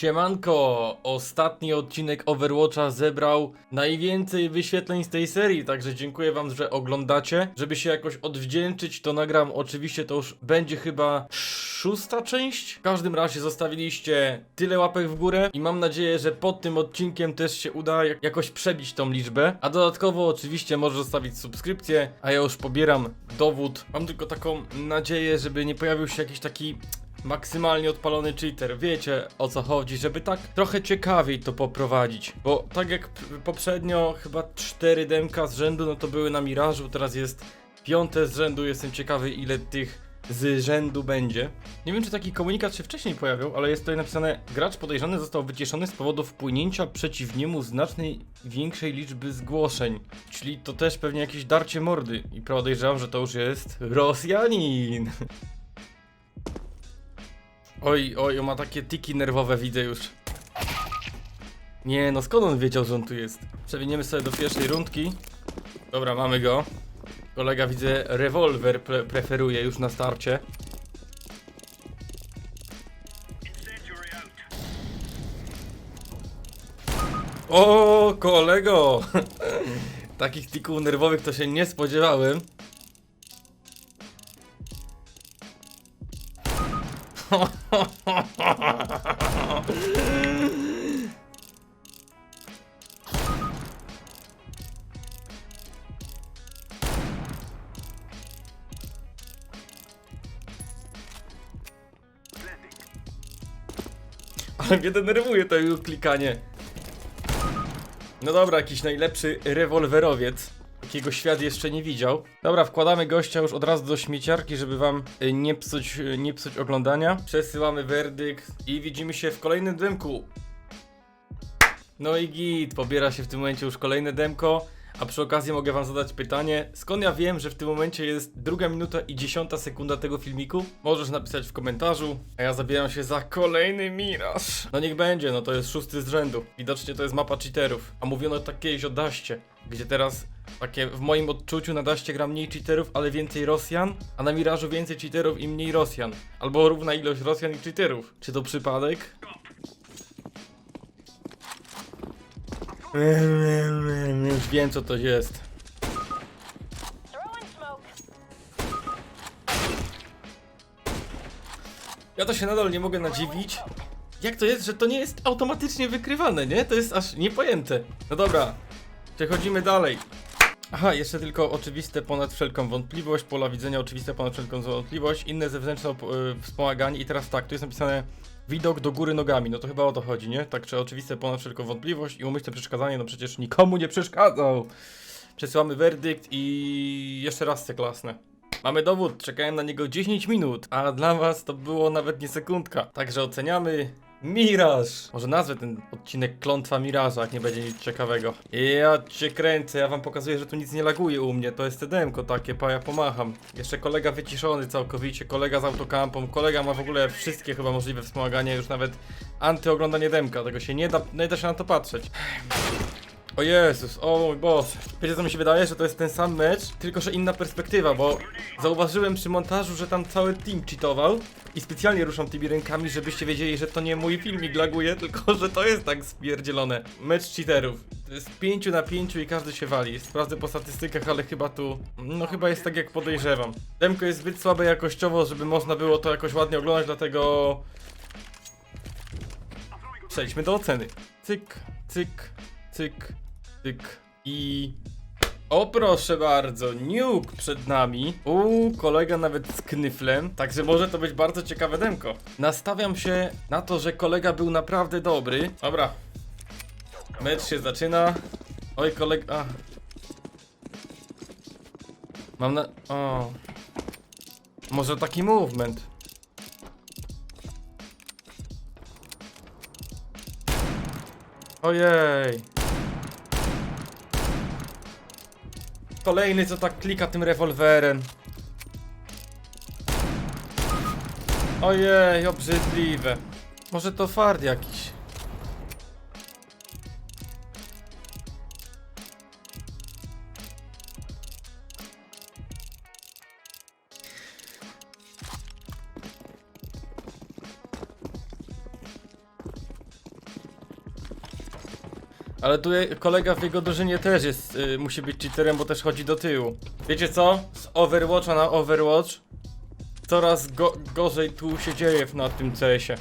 Siemanko! Ostatni odcinek Overwatcha zebrał najwięcej wyświetleń z tej serii, także dziękuję wam, że oglądacie. Żeby się jakoś odwdzięczyć, to nagram oczywiście to już będzie chyba szósta część. W każdym razie zostawiliście tyle łapek w górę i mam nadzieję, że pod tym odcinkiem też się uda jak- jakoś przebić tą liczbę. A dodatkowo oczywiście możesz zostawić subskrypcję, a ja już pobieram dowód. Mam tylko taką nadzieję, żeby nie pojawił się jakiś taki maksymalnie odpalony cheater. Wiecie o co chodzi, żeby tak trochę ciekawiej to poprowadzić. Bo tak jak poprzednio, chyba 4 demka z rzędu, no to były na Mirażu, teraz jest piąte z rzędu. Jestem ciekawy, ile tych z rzędu będzie. Nie wiem, czy taki komunikat się wcześniej pojawił, ale jest tutaj napisane: Gracz podejrzany został wycieszony z powodu wpłynięcia przeciw niemu znacznej większej liczby zgłoszeń. Czyli to też pewnie jakieś darcie mordy. I podejrzewam, że to już jest Rosjanin. Oj, oj, on ma takie tiki nerwowe, widzę już. Nie, no skąd on wiedział, że on tu jest? Przewiniemy sobie do pierwszej rundki. Dobra, mamy go. Kolega, widzę, rewolwer pre preferuje już na starcie. O, kolego! Takich tików nerwowych to się nie spodziewałem. Ale mnie denerwuje to jego klikanie. No dobra, jakiś najlepszy rewolwerowiec. Jakiego świat jeszcze nie widział. Dobra, wkładamy gościa już od razu do śmieciarki, żeby wam y, nie psuć, y, nie psuć oglądania. Przesyłamy werdykt i widzimy się w kolejnym dymku. No i git, pobiera się w tym momencie już kolejne demko. A przy okazji mogę wam zadać pytanie, skąd ja wiem, że w tym momencie jest druga minuta i dziesiąta sekunda tego filmiku? Możesz napisać w komentarzu, a ja zabieram się za kolejny miraż. No niech będzie, no to jest szósty z rzędu. Widocznie to jest mapa cheaterów. A mówiono tak kiedyś o Daście, gdzie teraz takie w moim odczuciu na Daście gra mniej cheaterów, ale więcej Rosjan, a na Mirażu więcej cheaterów i mniej Rosjan. Albo równa ilość Rosjan i cheaterów. Czy to przypadek? Już wiem co to jest. Ja to się nadal nie mogę nadziwić. Jak to jest, że to nie jest automatycznie wykrywane, nie? To jest aż niepojęte. No dobra, przechodzimy dalej. Aha, jeszcze tylko oczywiste ponad wszelką wątpliwość, pola widzenia oczywiste ponad wszelką wątpliwość, inne zewnętrzne y, wspomaganie i teraz tak, tu jest napisane widok do góry nogami, no to chyba o to chodzi, nie? Tak, czy oczywiste ponad wszelką wątpliwość i umyślne przeszkadzanie, no przecież nikomu nie przeszkadzał. Przesyłamy werdykt i jeszcze raz te klasne. Mamy dowód, czekałem na niego 10 minut, a dla was to było nawet nie sekundka. Także oceniamy Miraż. Może nazwę ten odcinek Klątwa Miraża, jak nie będzie nic ciekawego. Ja cię kręcę, ja wam pokazuję, że tu nic nie laguje u mnie, to jest demko takie, pa ja pomacham. Jeszcze kolega wyciszony całkowicie, kolega z autokampą, kolega ma w ogóle wszystkie chyba możliwe wspomagania, już nawet antyoglądanie demka, tego się nie da, nie da się na to patrzeć. O Jezus, o mój Boże. Wiecie co mi się wydaje, że to jest ten sam mecz, tylko że inna perspektywa, bo zauważyłem przy montażu, że tam cały team cheatował i specjalnie ruszam tymi rękami, żebyście wiedzieli, że to nie mój filmik laguje, tylko że to jest tak spierdzielone. Mecz cheaterów. To jest 5 na 5 i każdy się wali. Sprawdzę po statystykach, ale chyba tu, no chyba jest tak jak podejrzewam. Demko jest zbyt słabe jakościowo, żeby można było to jakoś ładnie oglądać, dlatego... Przejdźmy do oceny. Cyk, cyk, cyk, cyk i... O proszę bardzo, nuke przed nami. Uuu, kolega nawet z knyflem, także może to być bardzo ciekawe demko. Nastawiam się na to, że kolega był naprawdę dobry. Dobra. Mecz się zaczyna. Oj, kolega... Mam na... O. Może taki movement. Ojej. Kolejny, co tak klika tym rewolwerem. Ojej, obrzydliwe. Może to fart jakiś. Ale tu kolega w jego drużynie też jest, y, musi być cheaterem, bo też chodzi do tyłu. Wiecie co? Z Overwatcha na Overwatch coraz go gorzej tu się dzieje na tym CS-ie.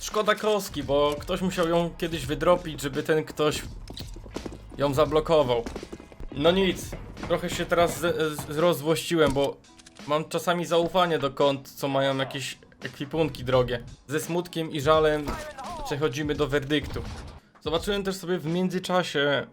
Szkoda koski, bo ktoś musiał ją kiedyś wydropić, żeby ten ktoś ją zablokował. No nic, trochę się teraz z- z- rozłościłem, bo mam czasami zaufanie do kont, co mają jakieś ekwipunki drogie. Ze smutkiem i żalem przechodzimy do werdyktu. Zobaczyłem też sobie w międzyczasie,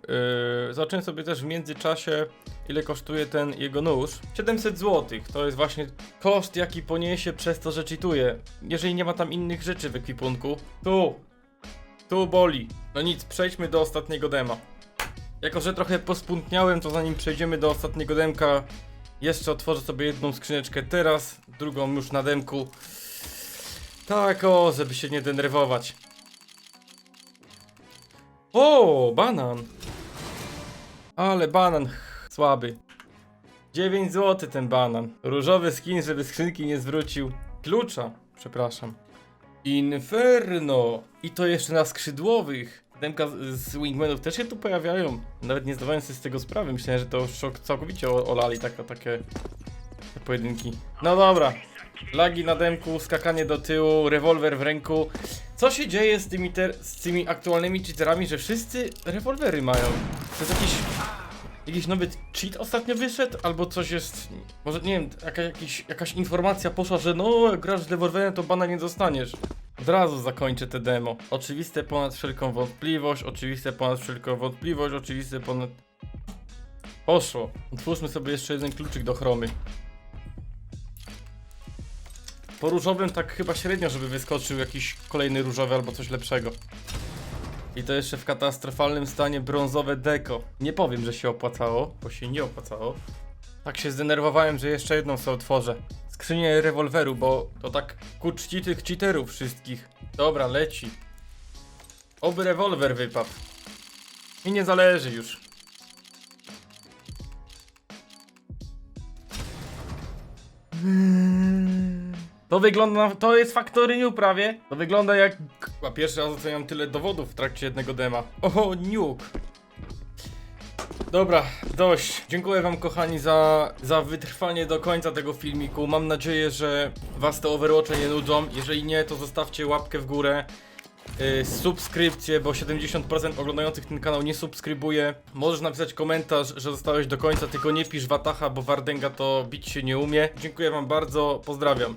yy, zobaczyłem sobie też w międzyczasie, ile kosztuje ten jego nóż. 700 zł, to jest właśnie koszt, jaki poniesie przez to, że cheatuje. Jeżeli nie ma tam innych rzeczy w ekwipunku. Tu, tu boli. No nic, przejdźmy do ostatniego dema. Jako, że trochę pospuntniałem, to zanim przejdziemy do ostatniego demka, jeszcze otworzę sobie jedną skrzyneczkę teraz, drugą już na demku. Tak, o, żeby się nie denerwować. O, banan. Ale banan słaby. 9 zł ten banan. Różowy skin, żeby skrzynki nie zwrócił. Klucza, przepraszam. Inferno! I to jeszcze na skrzydłowych. Demka z, Wingmanów też się tu pojawiają. Nawet nie zdawałem sobie z tego sprawy. Myślałem, że to szok całkowicie olali tak, takie te pojedynki. No dobra. Lagi na demku, skakanie do tyłu, rewolwer w ręku. Co się dzieje z tymi, ter- z tymi aktualnymi cheaterami, że wszyscy rewolwery mają? To jest jakiś... Jakiś nowy cheat ostatnio wyszedł? Albo coś jest... Może, nie wiem, jaka, jakiś, jakaś informacja poszła, że no, grasz z rewolwerem, to bana nie dostaniesz. Od razu zakończę te demo. Oczywiste ponad wszelką wątpliwość, oczywiste ponad wszelką wątpliwość, oczywiste ponad... Poszło. Otwórzmy sobie jeszcze jeden kluczyk do chromy. Po różowym tak chyba średnio, żeby wyskoczył jakiś kolejny różowy albo coś lepszego. I to jeszcze w katastrofalnym stanie brązowe deko. Nie powiem, że się opłacało, bo się nie opłacało. Tak się zdenerwowałem, że jeszcze jedną sobie otworzę. Skrzynię rewolweru, bo to tak ku czci tych cheaterów wszystkich. Dobra, leci. Oby rewolwer wypadł. Mi nie zależy już. To wygląda, na- to jest Factory New prawie. To wygląda jak... Chyba pierwszy raz oceniam tyle dowodów w trakcie jednego dema. O, nuke. Dobra, dość. Dziękuję wam kochani za, za wytrwanie do końca tego filmiku. Mam nadzieję, że was te Overwatche nie nudzą. Jeżeli nie, to zostawcie łapkę w górę. Yy, subskrypcję, bo 70% oglądających ten kanał nie subskrybuje. Możesz napisać komentarz, że zostałeś do końca, tylko nie pisz Wataha, bo Wardenga to bić się nie umie. Dziękuję wam bardzo, pozdrawiam.